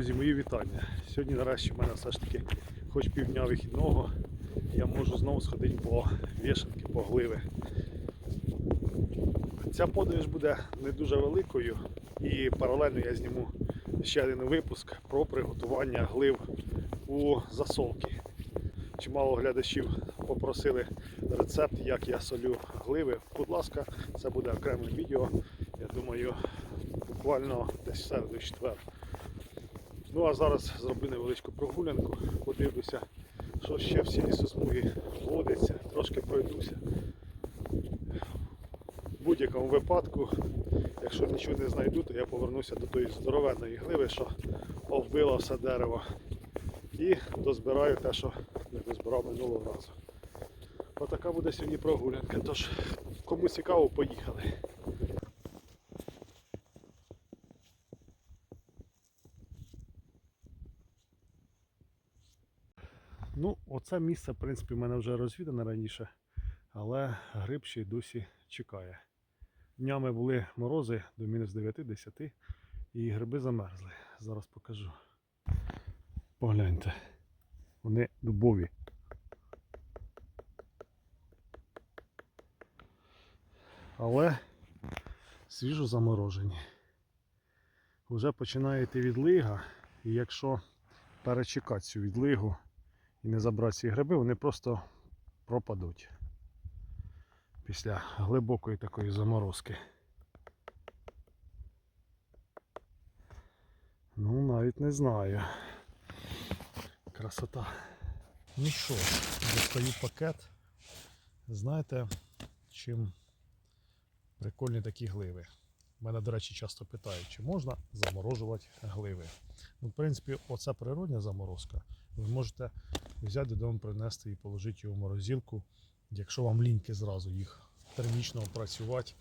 Друзі, мої вітання. Сьогодні нарешті в мене все ж таки хоч півдня вихідного. Я можу знову сходити по вішанки, по гливи. Ця подорож буде не дуже великою і паралельно я зніму ще один випуск про приготування глив у засолки. Чимало глядачів попросили рецепт, як я солю гливи. Будь ласка, це буде окреме відео. Я думаю, буквально десь середу четвер. Ну а зараз зроблю невеличку прогулянку, подивлюся, що ще в цій лісосмугі водиться, трошки пройдуся. В будь-якому випадку, якщо нічого не знайду, то я повернуся до тої здоровенної гливи, що оббила все дерево. І дозбираю те, що не дозбирав минулого разу. Отака буде сьогодні прогулянка. Тож, кому цікаво, поїхали. Оце місце, в принципі, в мене вже розвідане раніше, але гриб ще й досі чекає. Днями були морози до мінус 9-10 і гриби замерзли. Зараз покажу. Погляньте. Вони дубові. Але свіжо заморожені. Вже починає йти відлига, і якщо перечекати цю відлигу, і не забрати ці гриби, вони просто пропадуть після глибокої такої заморозки. Ну, навіть не знаю. Красота. Ну що, достаю пакет. Знаєте, чим прикольні такі гливи? Мене, до речі, часто питають, чи можна заморожувати гливи. Ну, в принципі, оця природня заморозка. Ви можете взяти додому, принести і положити його в морозилку, якщо вам ліньки зразу їх термічно опрацювати,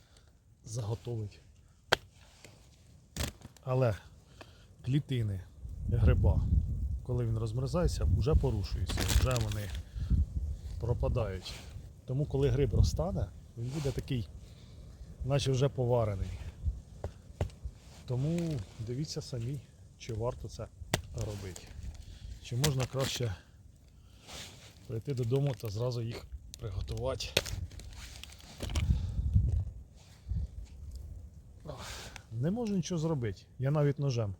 заготовити. Але клітини гриба, коли він розмерзається, вже порушуються, вже вони пропадають. Тому коли гриб розтане, він буде такий, наче вже поварений. Тому дивіться самі, чи варто це робити. Чи можна краще прийти додому та зразу їх приготувати. Не можу нічого зробити. Я навіть ножем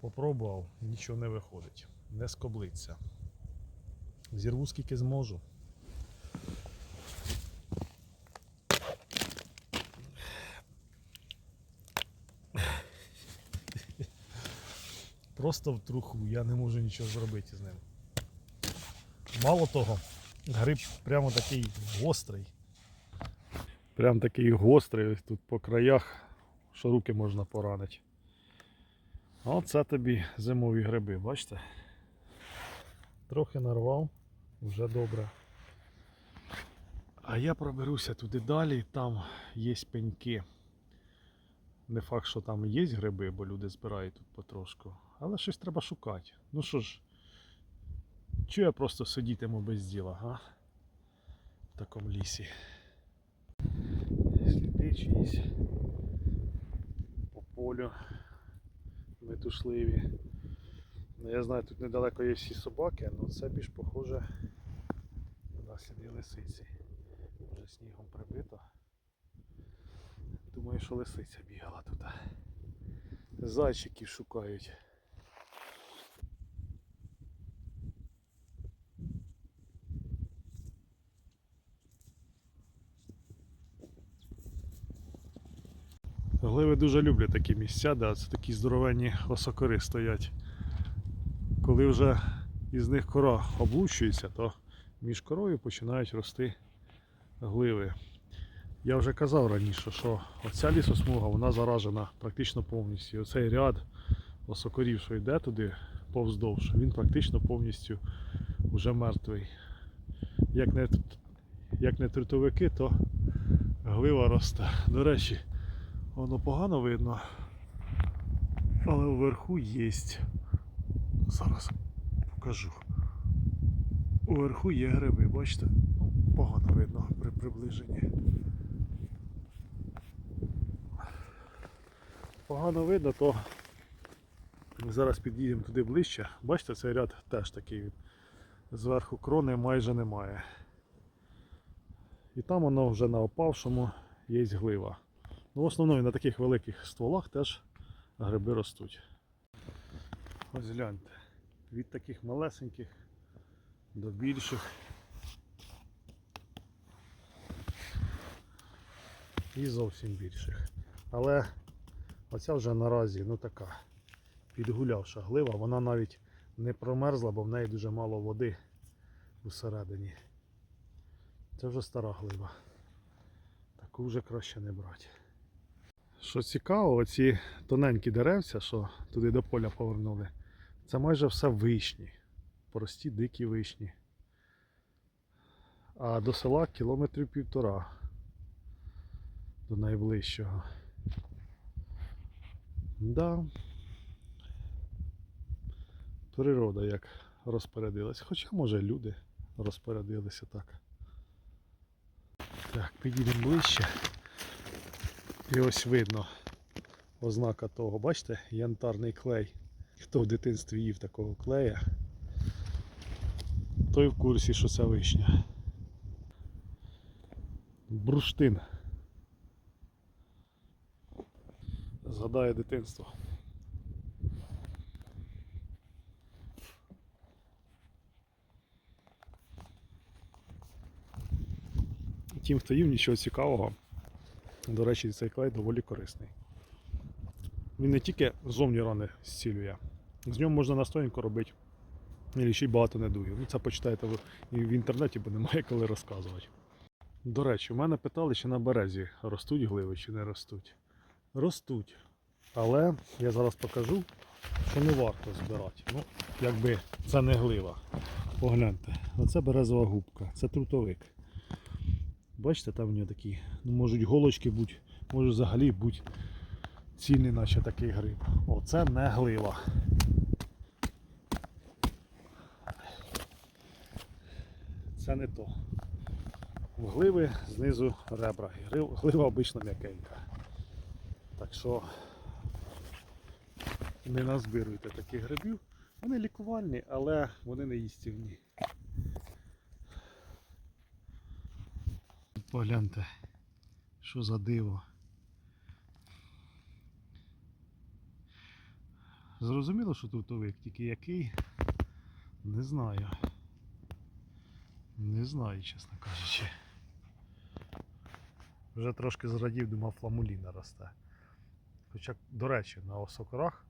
попробував, нічого не виходить. Не скоблиться. Зірву скільки зможу. Просто в труху, я не можу нічого зробити з ним. Мало того, гриб прямо такий гострий. Прям такий гострий ось тут по краях, що руки можна поранити. Оце тобі зимові гриби, бачите? Трохи нарвав, вже добре. А я проберуся туди далі, там є пеньки. Не факт, що там є гриби, бо люди збирають тут потрошку. Але щось треба шукати. Ну що ж, Чого я просто сидітиму без діла, га? В такому лісі. Сліди чиїсь по полю метушливі. Ну, я знаю, тут недалеко є всі собаки, але це більш похоже на сліди лисиці. Вже снігом прибито. Думаю, що лисиця бігала тут. Зайчиків шукають. Гливи дуже люблять такі місця, де це такі здоровенні осокори стоять. Коли вже із них кора облущується, то між корою починають рости гливи. Я вже казав раніше, що оця лісосмуга вона заражена практично повністю. Оцей ряд осокорів, що йде туди повздовж, він практично повністю вже мертвий. Як не, як не трутовики, то глива росте. До речі, Воно погано видно. Але вверху є. Зараз покажу. Уверху є гриби, бачите? Ну, погано видно при приближенні. Погано видно, то Зараз під'їдемо туди ближче. Бачите, цей ряд теж такий. Зверху крони майже немає. І там воно вже на опавшому є глива. Ну, в основному на таких великих стволах теж гриби ростуть. Ось гляньте. Від таких малесеньких до більших. І зовсім більших. Але оця вже наразі ну така підгулявша глива, вона навіть не промерзла, бо в неї дуже мало води усередині. Це вже стара глива. Таку вже краще не брати. Що цікаво, оці тоненькі деревця, що туди до поля повернули, це майже все вишні. Прості дикі вишні. А до села кілометрів півтора. До найближчого. Да. Природа як розпорядилась. Хоча може люди розпорядилися так. Так, підійдемо ближче. І ось видно ознака того, бачите, янтарний клей. Хто в дитинстві їв такого клея, той в курсі, що це вишня. Бруштин. Згадає дитинство. Тим, хто їв, нічого цікавого. До речі, цей клей доволі корисний. Він не тільки зовні рани зцілює, з нього можна настоянку робити. І ще й багато недугів. Ну, це почитайте в, і в інтернеті, бо немає коли розказувати. До речі, у мене питали, чи на березі ростуть гливи, чи не ростуть. Ростуть. Але я зараз покажу, що не варто збирати. Ну, якби це не глива. Погляньте, оце березова губка, це трутовик. Бачите, там в нього такі, ну можуть голочки бути, може взагалі бути цільний, наче такий гриб. Оце не глива. Це не то. В гливи знизу ребра. Глива обично м'якенька. Так що не назбируйте таких грибів. Вони лікувальні, але вони не їстівні. Погляньте, що за диво. Зрозуміло, що тут овик, тільки який, не знаю. Не знаю, чесно кажучи. Вже трошки зрадів, думав, фламуліна росте. Хоча, до речі, на осокорах,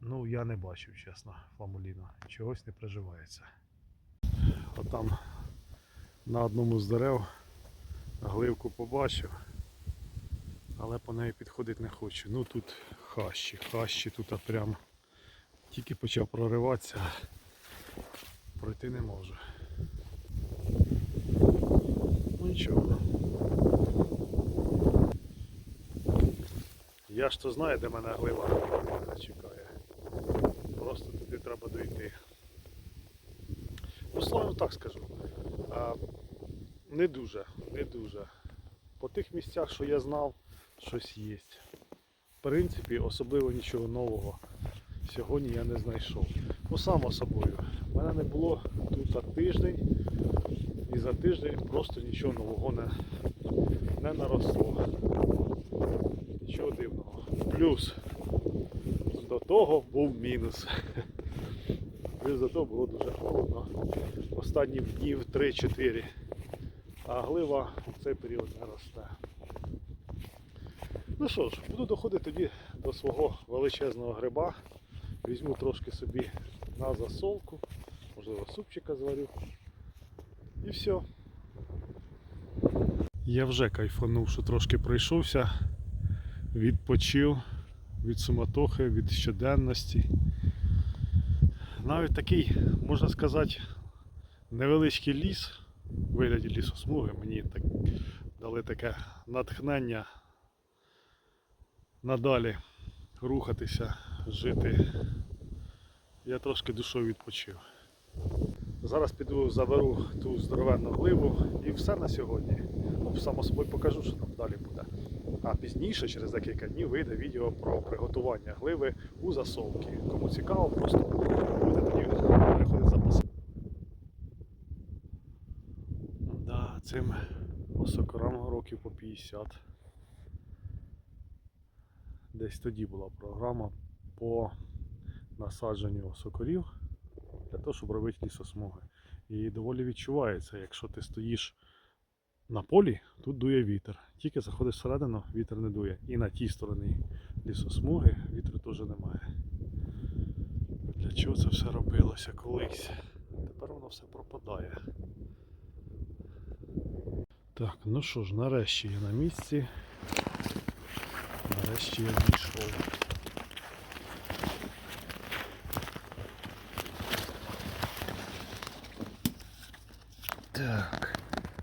ну я не бачив, чесно, фламуліна. Чогось не приживається. Отам на одному з дерев гливку побачив, але по неї підходити не хочу. Ну тут хащі, хащі тут прям тільки почав прориватися, пройти не можу. Ну нічого. Я ж то знаю, де мене глива чекає. Просто туди треба дойти. Ну, славно так скажу. А, не дуже, не дуже. По тих місцях, що я знав, щось є. В принципі, особливо нічого нового сьогодні я не знайшов. Ну, само собою. У мене не було тут за тиждень, і за тиждень просто нічого нового не, не наросло. Нічого дивного. Плюс до того був мінус. Плюс до того було дуже холодно. Останні днів 3-4. А глива в цей період не росте. Ну що ж, буду доходити тоді до свого величезного гриба. Візьму трошки собі на засолку, можливо супчика зварю. І все. Я вже кайфанув, що трошки пройшовся, відпочив від суматохи, від щоденності. Навіть такий, можна сказати, невеличкий ліс вигляді лісосмуги мені так дали таке натхнення надалі рухатися, жити. Я трошки душою відпочив. Зараз піду заберу ту здоровенну гливу і все на сьогодні. Ну, само собою покажу, що там далі буде. А пізніше, через декілька днів, вийде відео про приготування гливи у засолки. Кому цікаво, просто будете тоді переходити за посиланням. Да, цим осокорам років по 50. Десь тоді була програма по насадженню осокорів для того, щоб робити лісосмуги. І доволі відчувається, якщо ти стоїш на полі, тут дує вітер. Тільки заходиш всередину, вітер не дує. І на тій стороні лісосмуги вітру теж немає. Для чого це все робилося колись? Тепер воно все пропадає. Так, ну що ж, нарешті я на місці. Нарешті я дійшов. Так.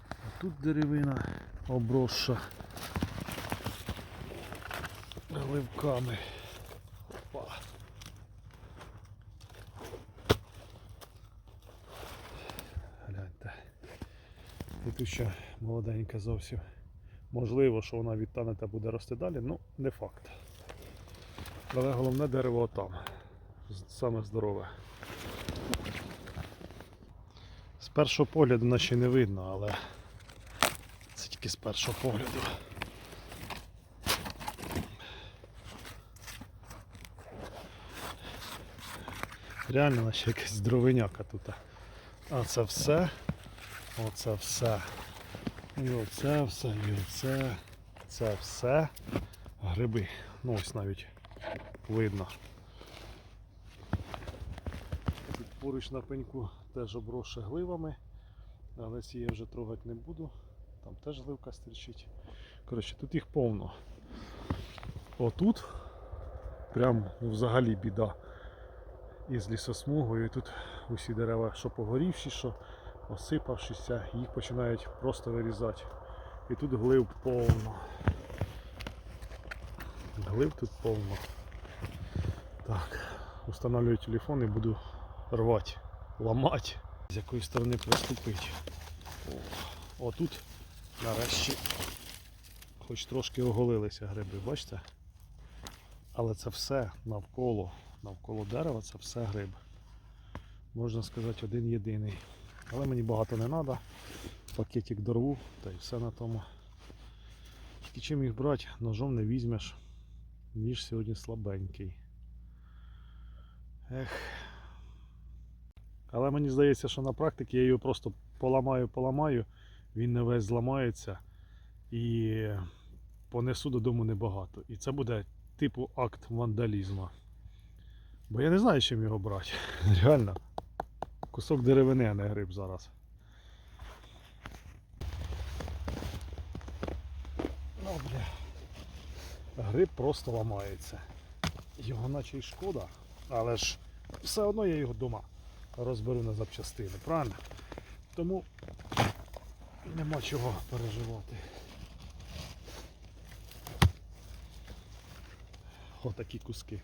А тут деревина обросша гливками. Опа. Гляньте. Тут ще молоденька зовсім. Можливо, що вона відтане та буде рости далі, ну не факт. Але головне дерево там. Саме здорове. З першого погляду наче не видно, але це тільки з першого погляду. Реально наче якась дровиняка тут. А це все. Оце все. І оце все, і оце. Це все гриби. Ну ось навіть видно. Тут поруч на пеньку теж обросше гливами, але ці я вже трогати не буду. Там теж гливка стерчить. Коротше, тут їх повно. Отут прям ну, взагалі біда із лісосмугою. І тут усі дерева, що погорівші, що осипавшися, їх починають просто вирізати. І тут глив повно. Глив тут повно. Так, установлюю телефон і буду рвати, ламати. З якої сторони приступити. Отут нарешті хоч трошки оголилися гриби, бачите? Але це все навколо, навколо дерева це все гриб. Можна сказати, один єдиний. Але мені багато не треба. Пакетик дорву та й все на тому. Тільки чим їх брати, ножом не візьмеш. Ніж сьогодні слабенький. Ех. Але мені здається, що на практиці я його просто поламаю, поламаю, він не весь зламається і понесу додому небагато. І це буде типу акт вандалізму. Бо я не знаю, чим його брати. Реально. Кусок деревини, а не гриб зараз. Ну, бля. Гриб просто ламається. Його наче й шкода, але ж все одно я його вдома розберу на запчастини, правильно? Тому нема чого переживати. Отакі куски.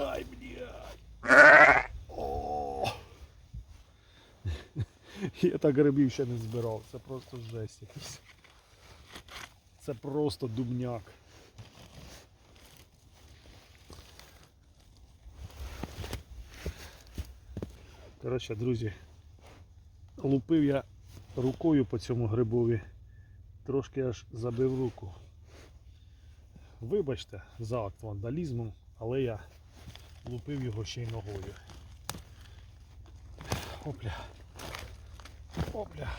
Ай, блядь. Я так грибів ще не збирав. Це просто жесть якийсь. Це просто дубняк. Коротше, друзі, лупив я рукою по цьому грибові, трошки аж забив руку. Вибачте за акт вандалізму, але я лупив його ще й ногою. Опля. Опля.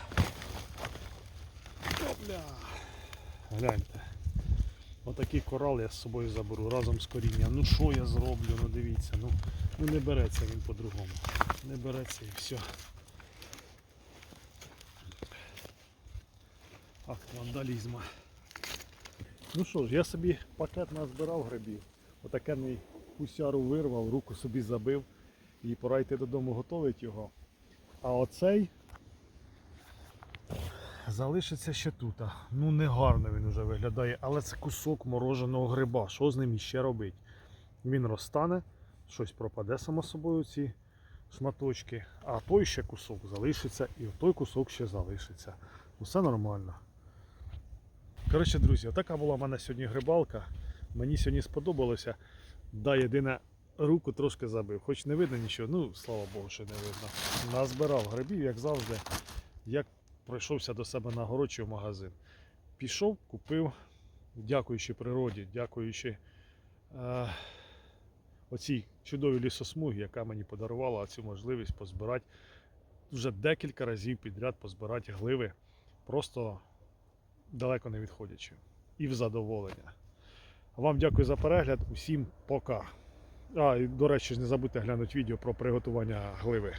Опля. Гляньте. Отакий корал я з собою заберу разом з корінням. Ну що я зроблю? Ну дивіться, ну, ну не береться він по-другому. Не береться і все. Акт вандалізму. Ну що ж, я собі пакет назбирав грибів. Отакений кусяру вирвав, руку собі забив. І пора йти додому готувати його. А оцей залишиться ще тут. Ну не гарно він вже виглядає, але це кусок мороженого гриба. Що з ним іще робити? Він розтане, щось пропаде само собою ці шматочки, а той ще кусок залишиться і той кусок ще залишиться. Усе нормально. Коротше, друзі, отака була в мене сьогодні грибалка. Мені сьогодні сподобалося. Да, єдине, руку трошки забив. Хоч не видно нічого, ну слава Богу, що не видно. Назбирав грибів, як завжди, як пройшовся до себе на город в магазин. Пішов, купив, дякуючи природі, дякуючи е, оцій чудовій лісосмугі, яка мені подарувала цю можливість позбирати вже декілька разів підряд позбирати гливи, просто далеко не відходячи. І в задоволення. Вам дякую за перегляд. Усім пока. А, і до речі, не забудьте глянути відео про приготування гливи.